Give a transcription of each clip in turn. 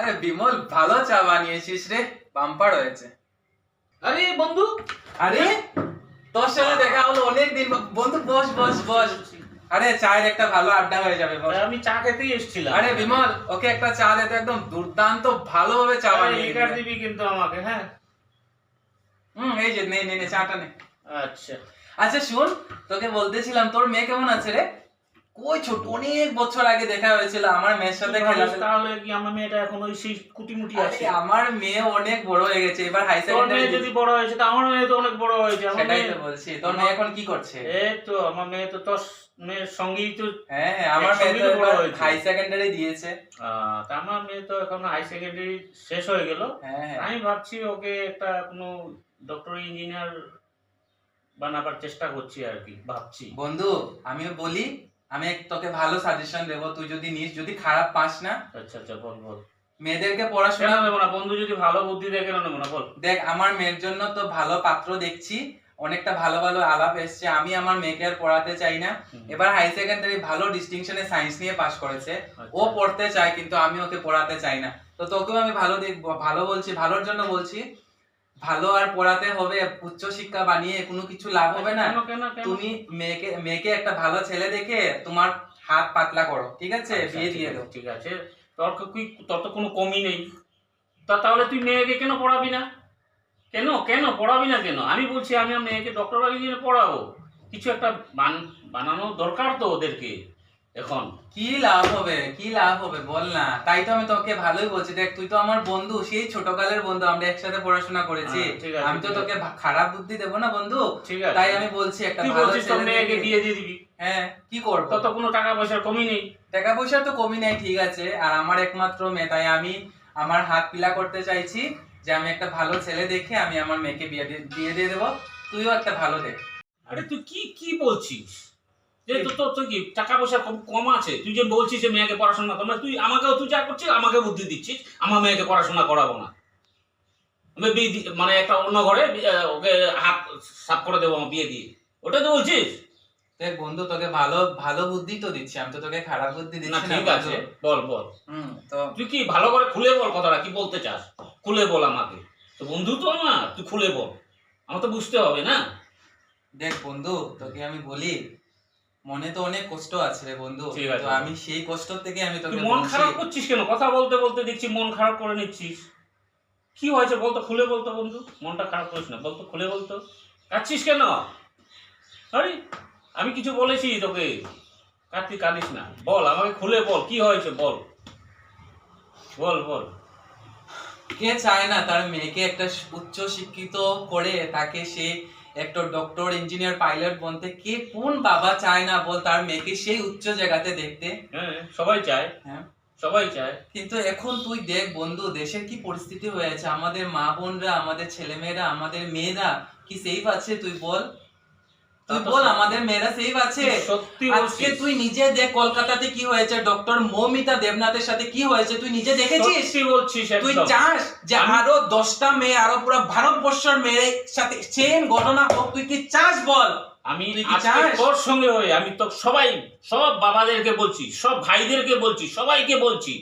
আরে বিমল ভালো চা বানিয়েছিস রে। বাম্পার হয়েছে। আরে বন্ধু। আরে তোর সাথে দেখা হলো অনেক দিন বন্ধু বস বস বস। আরে চায়ের একটা ভালো আড্ডা হয়ে যাবে বস। আমি চা খেতেই এসেছিলাম। আরে বিমল ওকে একটা চা দে তো একদম দুর্দান্ত ভালোভাবে চা বানিয়ে লিকার দিবে। কিন্তু আমাকে হ্যাঁ? হুম এই যে নে নে চাটা নে। আচ্ছা। আচ্ছা শুন তোকে বলতেছিলাম তোর মেয়ে কেমন আছে রে? কই ছোট অনেক বছর আগে দেখা হয়েছিল আমার মেয়ের সাথে খেলা তাহলে কি আমার মেয়েটা এখন ওই সেই কুটিমুটি আছে? আমার মেয়ে অনেক বড় হয়ে গেছে এবার হাই সেকেন্ডারি যদি বড় হয়েছে তা আমার মেয়ে তো অনেক বড় হয়েছে আমার সেটাই মেয়ে তো বলছি তোর মেয়ে এখন কি করছে? এই তো আমার মেয়ে তো তোর মেয়ের সঙ্গেই তো হ্যাঁ আমার মেয়ে তো তো বড় হয়েছে। হাই সেকেন্ডারি দিয়েছে। তা আমার মেয়ে তো এখন হাই সেকেন্ডারি শেষ হয়ে গেল। হ্যাঁ হ্যাঁ। আমি ভাবছি ওকে একটা কোনো ডক্টর ইঞ্জিনিয়ার বানাবার চেষ্টা করছি আর কি ভাবছি। বন্ধু আমিও বলি আমি তোকে ভালো সাজেশন দেবো। তুই যদি নিস যদি খারাপ পাস না আচ্ছা আচ্ছা বল বল। মেয়েদেরকে পড়াশোনা নেব না? বন্ধু যদি ভালো বুদ্ধি দেয় কেন নেব না? বল। দেখ আমার মেয়ের জন্য তো ভালো পাত্র দেখছি। অনেকটা ভালো ভালো আলাপ এসছে। আমি আমার মেয়েকে আর পড়াতে চাই না। এবার হাই সেকেন্ডারি ভালো ডিস্টিংশনে সায়েন্স নিয়ে পাশ করেছে। আচ্ছা। ও পড়তে চায় কিন্তু আমি ওকে পড়াতে চাই না। তো তোকেও আমি ভালো দেখব ভালো বলছি ভালোর জন্য বলছি। ভালো আর পড়াতে হবে উচ্চ শিক্ষা বানিয়ে কোনো কিছু লাভ হবে না। তুমি মেয়েকে মেয়েকে একটা ভালো ছেলে দেখে তোমার হাত পাতলা করো ঠিক আছে? আচ্ছা, বিয়ে দিয়ে দাও। ঠিক আছে। তোর তো কি তোর তো কোনো কমই নেই। তা তাহলে তুই মেয়েকে কেন পড়াবি না? কেন কেন পড়াবি না কেন? আমি বলছি আমি আমার মেয়েকে ডক্টর বানিয়ে পড়াবো। কিছু একটা বান বানানো দরকার তো ওদেরকে। এখন। কি লাভ হবে? কি লাভ হবে? বল না। তাই তো আমি তোকে ভালোই বলছি। দেখ তুই তো আমার বন্ধু সেই ছোটকালের বন্ধু। আমরা একসাথে পড়াশোনা করেছি। হ্যাঁ, আমি তো তোকে খারাপ বুদ্ধি দেবো না বন্ধু? তাই আমি বলছি একটা ভালো ছেলে বিয়ে দিয়ে দিবি। হ্যাঁ কি করব? তত কোনো টাকা পয়সার কমই নেই। টাকা পয়সা তো কমই নাই ঠিক আছে। আর আমার একমাত্র মেয়ে তাই আমি আমার হাত পিলা করতে চাইছি যে আমি একটা ভালো ছেলে দেখে আমি আমার মেয়েকে বিয়ে দিয়ে বিয়ে দিয়ে দেবো। তুইও একটা ভালো দেখ। আরে তুই কি কি বলছিস? যে তোর তো কি? টাকা পয়সা কম কম আছে। তুই যে বলছিস যে মেয়েকে পড়াশোনা তুই আমাকেও তুই যা করছিস আমাকে বুদ্ধি দিচ্ছিস। আমার মেয়েকে পড়াশোনা করাবো না। আমি বিয়ে মানে একটা অন্য ঘরে ওকে হাত সাফ করে দেবো বিয়ে দিয়ে। ওটাই তো বলছিস? দেখ বন্ধু তোকে ভালো ভালো বুদ্ধি তো দিচ্ছি। আমি তো তোকে খারাপ বুদ্ধি দিচ্ছি না ঠিক আছে। বল বল। হুম তো তুই কি ভালো করে খুলে বল কথাটা কি বলতে চাস? খুলে বল আমাকে। তো বন্ধু তো আমার তুই খুলে বল। আমার তো বুঝতে হবে না। দেখ বন্ধু তোকে আমি বলি মনে তো অনেক কষ্ট আছে রে বন্ধু। তো আমি সেই কষ্ট থেকে আমি তোকে মন খারাপ করছিস কেন? কথা বলতে বলতে দেখছি মন খারাপ করে নিচ্ছিস। কি হয়েছে বলতো? খুলে বলতো বন্ধু। মনটা খারাপ করিস না। বলতো খুলে বলতো। কাঁদছিস কেন? আরে আমি কিছু বলেছি তোকে। কাঁদতি কাঁদিস না। বল আমাকে খুলে বল। কি হয়েছে? বল। বল বল। কে চায় না তার মেয়েকে একটা উচ্চ শিক্ষিত করে তাকে সে একটা ডক্টর ইঞ্জিনিয়ার পাইলট বলতে কে কোন বাবা চায় না বল তার মেয়েকে সেই উচ্চ জায়গাতে দেখতে? হ্যাঁ সবাই চায়। হ্যাঁ। সবাই চায়। কিন্তু এখন তুই দেখ বন্ধু দেশের কি পরিস্থিতি হয়েছে? আমাদের মা বোনরা আমাদের ছেলেমেয়েরা আমাদের মেয়েরা কি সেফ আছে তুই বল? তুই বল আমাদের মেয়েরা সেফ আছে। সত্যি আজকে তুই নিজে দেখ কলকাতাতে কি হয়েছে ডক্টর মৌমিতা দেবনাথের সাথে কি হয়েছে তুই নিজে দেখেছিস? বলছিস তুই চাস যে আমি- আরও দশটা মেয়ে আরও পুরো ভারতবর্ষের মেয়ের সাথে সেম ঘটনা হোক তুই কি চাস বল? আমি তোর সঙ্গে হয়ে আমি তো সবাই সব বাবাদেরকে বলছি সব ভাইদেরকে বলছি সবাইকে বলছি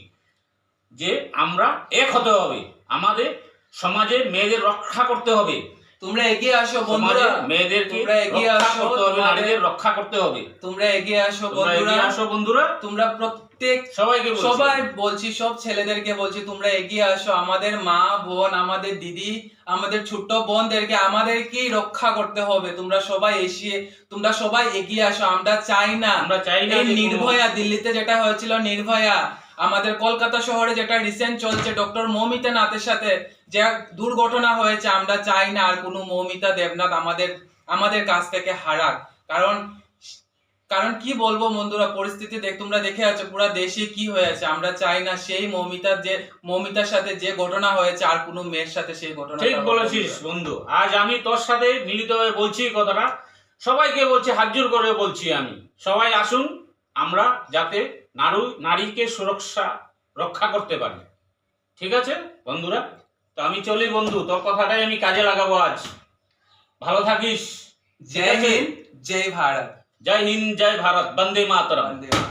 যে আমরা এক হতে হবে। আমাদের সমাজে মেয়েদের রক্ষা করতে হবে। তোমরা এগিয়ে আসো বন্ধুরা। মেয়েদেরকে তোমরা এগিয়ে আসো, তোমাদের- নারীদের রক্ষা করতে হবে। তোমরা এগিয়ে আসো বন্ধুরা। আসো বন্ধুরা। তোমরা প্রত্যেক সবাইকে বলছি। সবাই বলছি সব ছেলেদেরকে বলছি তোমরা এগিয়ে আসো। আমাদের মা বোন আমাদের দিদি আমাদের ছোট্ট বোনদেরকে আমাদেরকেই রক্ষা করতে হবে। তোমরা সবাই এসে তোমরা সবাই এগিয়ে আসো। আমরা চাই না আমরা চাই না নির্ভয়া দিল্লিতে যেটা হয়েছিল নির্ভয়া। আমাদের কলকাতা শহরে যেটা রিসেন্ট চলছে ডক্টর মৌমিতা নাথের সাথে যে দুর্ঘটনা হয়েছে আমরা চাই না আর কোনো মৌমিতা দেবনাথ আমাদের আমাদের কাছ থেকে হারাক। কারণ কারণ কি বলব বন্ধুরা পরিস্থিতি দেখ তোমরা দেখে আছো পুরো দেশে কি হয়েছে আমরা চাই না সেই মৌমিতার যে মৌমিতার সাথে যে ঘটনা হয়েছে আর কোনো মেয়ের সাথে সেই ঘটনা ঠিক বলেছিস বন্ধু। আজ আমি তোর সাথে মিলিত হয়ে বলছি এই কথাটা। সবাইকে বলছি হাজুর করে বলছি আমি। সবাই আসুন আমরা যাতে নারু নারীকে সুরক্ষা রক্ষা করতে পারে ঠিক আছে বন্ধুরা? তো আমি চলি বন্ধু তোর কথাটাই আমি কাজে লাগাবো আজ। ভালো থাকিস। জয় হিন্দ জয় ভারত। জয় হিন্দ জয় ভারত বন্দে মাতরম। বন্দে